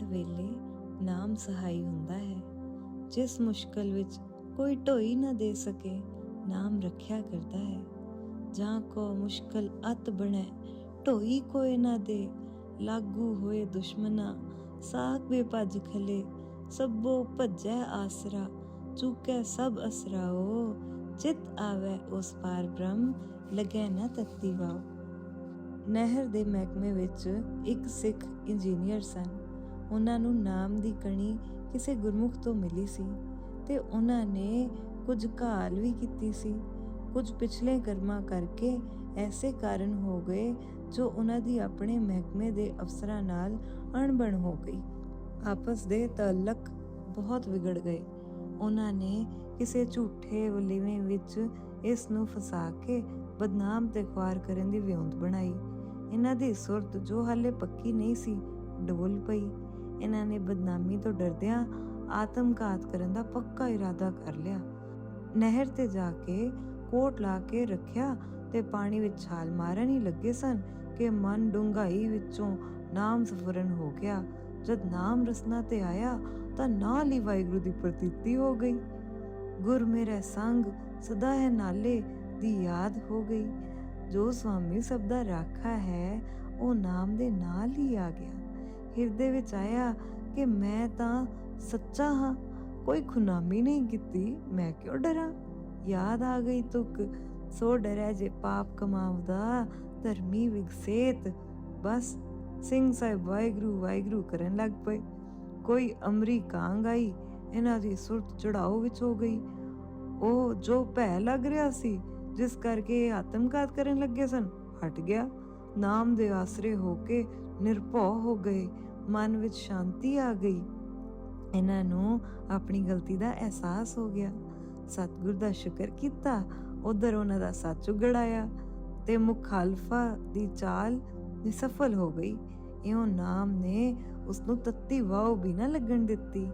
ਔਕੜ ਵੇਲੇ ਨਾਮ ਸਹਾਈ ਹੁੰਦਾ ਹੈ। ਜਿਸ ਮੁਸ਼ਕਲ ਵਿੱਚ ਕੋਈ ਢੋਈ ਨਾ ਦੇ ਸਕੇ, ਨਾਮ ਰੱਖਿਆ ਕਰਦਾ ਹੈ। ਜਾਂ ਕੋ ਮੁਸ਼ਕਲ ਅਤ ਬਣੇ, ਢੋਈ ਕੋਏ ਨਾ ਦੇ। ਲਾਗੂ ਹੋਏ ਦੁਸ਼ਮਨਾ, ਸਾਖ ਵੇ ਭੱਜ ਖਲੇ। ਸਭੋ ਭੱਜੈ ਆਸਰਾ, ਚੁਕੇ ਸਭ ਅਸਰਾਓ ਚਿਤ ਆਵੇ ਉਸ ਪਾਰ ਬ੍ਰਹਮ, ਲਗੈ ਨਾ ਤਤੀ ਵਾਓ। ਨਹਿਰ ਦੇ ਮਹਿਕਮੇ ਵਿੱਚ ਇੱਕ ਸਿੱਖ ਇੰਜੀਨੀਅਰ ਸਨ। ਉਹਨਾਂ ਨੂੰ ਨਾਮ ਦੀ ਕਣੀ ਕਿਸੇ ਗੁਰਮੁਖ ਤੋਂ ਮਿਲੀ ਸੀ ਤੇ ਉਹਨਾਂ ਨੇ ਕੁਝ ਘਾਲ ਵੀ ਕੀਤੀ ਸੀ। ਕੁਝ ਪਿਛਲੇ ਕਰਮਾਂ ਕਰਕੇ ਐਸੇ ਕਾਰਨ ਹੋ ਗਏ ਜੋ ਉਹਨਾਂ ਦੀ ਆਪਣੇ ਮਹਿਕਮੇ ਦੇ ਅਫਸਰਾਂ ਨਾਲ ਅਣਬਣ ਹੋ ਗਈ। ਆਪਸ ਦੇ ਤਾਲੁਕ ਬਹੁਤ ਵਿਗੜ ਗਏ। ਉਹਨਾਂ ਨੇ ਕਿਸੇ ਝੂਠੇ ਵਲੀਵੇਂ ਵਿੱਚ ਇਸ ਨੂੰ ਫਸਾ ਕੇ ਬਦਨਾਮ ਤੇ ਖੁਆਰ ਕਰਨ ਦੀ ਵਿਉਂਤ ਬਣਾਈ। ਇਹਨਾਂ ਦੀ ਸੁਰਤ ਜੋ ਹਾਲੇ ਪੱਕੀ ਨਹੀਂ ਸੀ ਡੋਲ ਪਈ। ਇਹਨਾਂ ਨੇ ਬਦਨਾਮੀ ਤੋਂ ਡਰਦਿਆਂ ਆਤਮਘਾਤ ਕਰਨ ਦਾ ਪੱਕਾ ਇਰਾਦਾ ਕਰ ਲਿਆ। ਨਹਿਰ ਤੇ ਜਾ ਕੇ ਕੋਟ ਲਾ ਕੇ ਰੱਖਿਆ ਤੇ ਪਾਣੀ ਵਿੱਚ ਛਾਲ ਮਾਰਨ ਹੀ ਲੱਗੇ ਸਨ ਕਿ ਮਨ ਡੂੰਘਾਈ ਵਿੱਚੋਂ ਨਾਮ ਸਫਰਨ ਹੋ ਗਿਆ। ਜਦ ਨਾਮ ਰਸਨਾ ਤੇ ਆਇਆ ਤਾਂ ਨਾਲ ਹੀ ਵਾਹਿਗੁਰੂ ਦੀ ਪ੍ਰਤੀਤੀ ਹੋ ਗਈ। ਗੁਰ ਮੇਰੇ ਸੰਗ ਸਦਾ ਹੈ ਨਾਲੇ ਦੀ ਯਾਦ ਹੋ ਗਈ। ਜੋ ਸੁਆਮੀ ਸਭ ਦਾ ਰਾਖਾ ਹੈ, ਉਹ ਨਾਮ ਦੇ ਨਾਲ ਹੀ ਆ ਗਿਆ। ਹਿਰਦੇ ਵਿੱਚ ਆਇਆ ਕਿ ਮੈਂ ਤਾਂ ਸੱਚਾ ਹਾਂ, ਕੋਈ ਖੁਨਾਮੀ ਨਹੀਂ ਕੀਤੀ, ਮੈਂ ਕਿਉਂ ਡਰਾਂ? ਯਾਦ ਆ ਗਈ ਤੁਕ, ਸੋ ਡਰੈ ਜੇ ਪਾਪ ਕਮਾਵਦਾ ਧਰਮੀ ਵਿਗਸੇਤ। ਬਸ ਸਿੰਘ ਸਾਹਿਬ ਵਾਹਿਗੁਰੂ ਵਾਹਿਗੁਰੂ ਕਰਨ ਲੱਗ ਪਏ। ਕੋਈ ਅਮਰੀ ਕਾਂਗ ਆਈ, ਇਹਨਾਂ ਦੀ ਸੁਰਤ ਚੜਾਓ ਵਿੱਚ ਹੋ ਗਈ। ਉਹ ਜੋ ਭੈ ਲੱਗ ਰਿਹਾ ਸੀ, ਜਿਸ ਕਰਕੇ ਇਹ ਆਤਮਘਾਤ ਕਰਨ ਲੱਗੇ ਸਨ, ਹਟ ਗਿਆ। ਨਾਮ ਦੇ ਆਸਰੇ ਹੋ ਕੇ ਨਿਰਭਉ ਹੋ ਗਏ, ਮਨ ਵਿੱਚ ਸ਼ਾਂਤੀ ਆ ਗਈ। ਇਹਨਾਂ ਨੂੰ ਆਪਣੀ ਗਲਤੀ ਦਾ ਅਹਿਸਾਸ ਹੋ ਗਿਆ। ਸਤਿਗੁਰ ਦਾ ਸ਼ੁਕਰ ਕੀਤਾ, ਉਧਰ ਉਹਨਾਂ ਦਾ ਸੱਚ ਉਗੜਾਇਆ ਤੇ ਮੁਖਾਲਫਾ ਦੀ ਚਾਲ ਨਿਸਫਲ ਹੋ ਗਈ। ਇਉਂ ਨਾਮ ਨੇ ਉਸ ਨੂੰ ਤੱਤੀ ਵਾਹ ਵੀ ਨਾ ਲੱਗਣ ਦਿੱਤੀ।